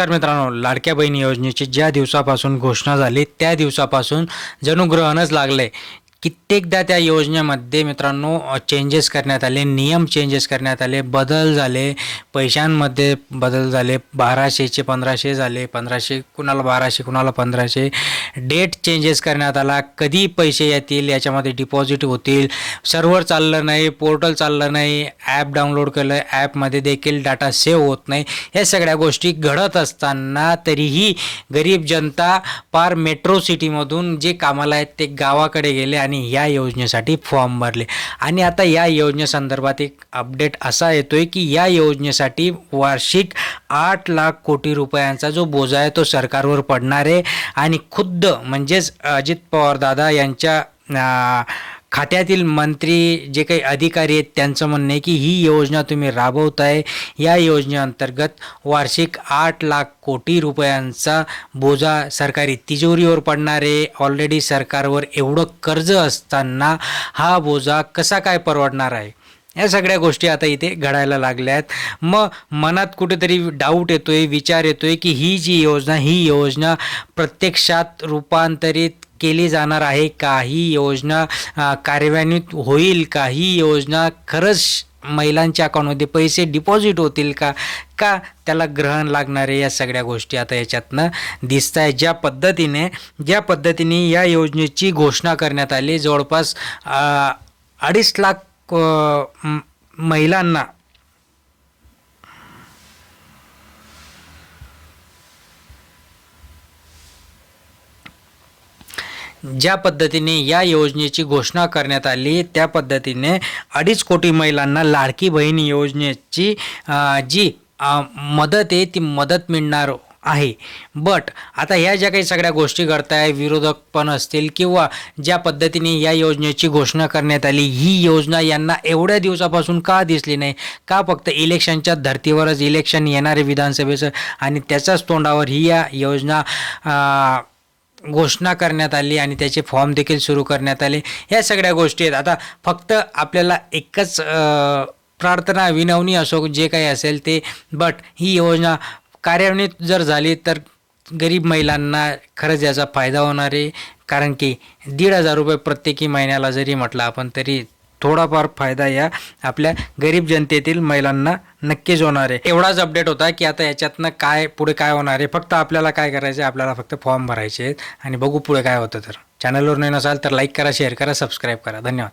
नमस्कार मित्रांनो लाडक्या बहिणी योजनेची ज्या दिवसापासून घोषणा झाली त्या दिवसापासून जणू ग्रहणच लागले कित्येकदा त्या योजनेमध्ये मित्रांनो चेंजेस करण्यात आले नियम चेंजेस करण्यात आले बदल झाले पैशांमध्ये बदल झाले बाराशेचे पंधराशे झाले पंधराशे कुणाला बाराशे कुणाला पंधराशे. डेट चेंजेस करण्यात आला. कधी पैसे येतील? याच्यामध्ये डिपॉझिट होतील. सर्व्हर चाललं नाही पोर्टल चाललं नाही ॲप डाउनलोड केलं ॲपमध्ये देखील डाटा सेव्ह होत नाही. या सगळ्या गोष्टी घडत असताना तरीही गरीब जनता पार मेट्रो सिटीमधून जे कामाला आहेत ते गावाकडे गेले आणि या योजनेसाठी फॉर्म भरले. आणि आता या योजनेसंदर्भात एक अपडेट असा येतो आहे की या योजनेसाठी वार्षिक आठ लाख कोटी रुपयांचा जो बोजा आहे तो सरकारवर पडणार आहे. आणि खुद्द म्हणजेच अजित पवार दादा यांच्या खात्यातील मंत्री जे काही अधिकारी आहेत त्यांचं म्हणणं आहे की ही योजना तुम्ही राबवताय. या योजनेअंतर्गत वार्षिक आठ लाख कोटी रुपयांचा बोजा सरकारी तिजोरीवर पडणार आहे. ऑलरेडी सरकारवर एवढं कर्ज असताना हा बोजा कसा काय परवडणार आहे? या सगळ्या गोष्टी आता इथे घडायला लागल्या आहेत मग मनात कुठेतरी डाऊट येतो आहे विचार येतो आहे की ही जी योजना ही योजना प्रत्यक्षात रूपांतरित केली जाणार आहे का? ही योजना कार्यान्वित होईल का? ही योजना खरंच महिलांच्या अकाउंटमध्ये पैसे डिपॉझिट होतील का? का त्याला ग्रहण लागणारे या सगळ्या गोष्टी आता याच्यातनं दिसत आहे ज्या पद्धतीने ज्या पद्धतीने या योजनेची घोषणा करण्यात आली जवळपास अडीच लाख अ, महिलांना. ज्या पद्धतीने या योजनेची घोषणा करण्यात आली त्या पद्धतीने अडीच कोटी महिलांना लाडकी बहीण योजनेची जी मदत आहे ती मदत मिळणार आहे. बट आता ह्या ज्या काही सगळ्या गोष्टी करताय विरोधक पण असतील किंवा ज्या पद्धतीने या योजनेची घोषणा करण्यात आली ही योजना यांना एवढ्या दिवसापासून का दिसली नाही? का फक्त इलेक्शनच्या धर्तीवरच इलेक्शन येणारे विधानसभेचं आणि त्याच्याच तोंडावर ही या योजना घोषणा करण्यात आली आणि त्याचे फॉर्म देखील सुरू करण्यात आले? या सगळ्या गोष्टी आहेत. आता फक्त आपल्याला एकच प्रार्थना विनवणी असो जे काही असेल ते बट ही योजना कार्यान्वित जर झाली तर गरीब महिलांना खरंच याचा फायदा होणार आहे. कारण की दीड हजार रुपये प्रत्येकी महिन्याला जरी म्हटलं आपण तरी थोडाफार फायदा या आपल्या गरीब जनतेतील महिलांना नक्कीच होणार आहे. एवढाच अपडेट होता की आता याच्यातनं काय पुढे काय होणार आहे. फक्त आपल्याला काय करायचं आहे? आपल्याला फक्त फॉर्म भरायचे आहेत. आणि बघू पुढे काय होतं तर. चॅनलवर नाही नसाल तर लाईक करा शेअर करा सबस्क्राईब करा. धन्यवाद.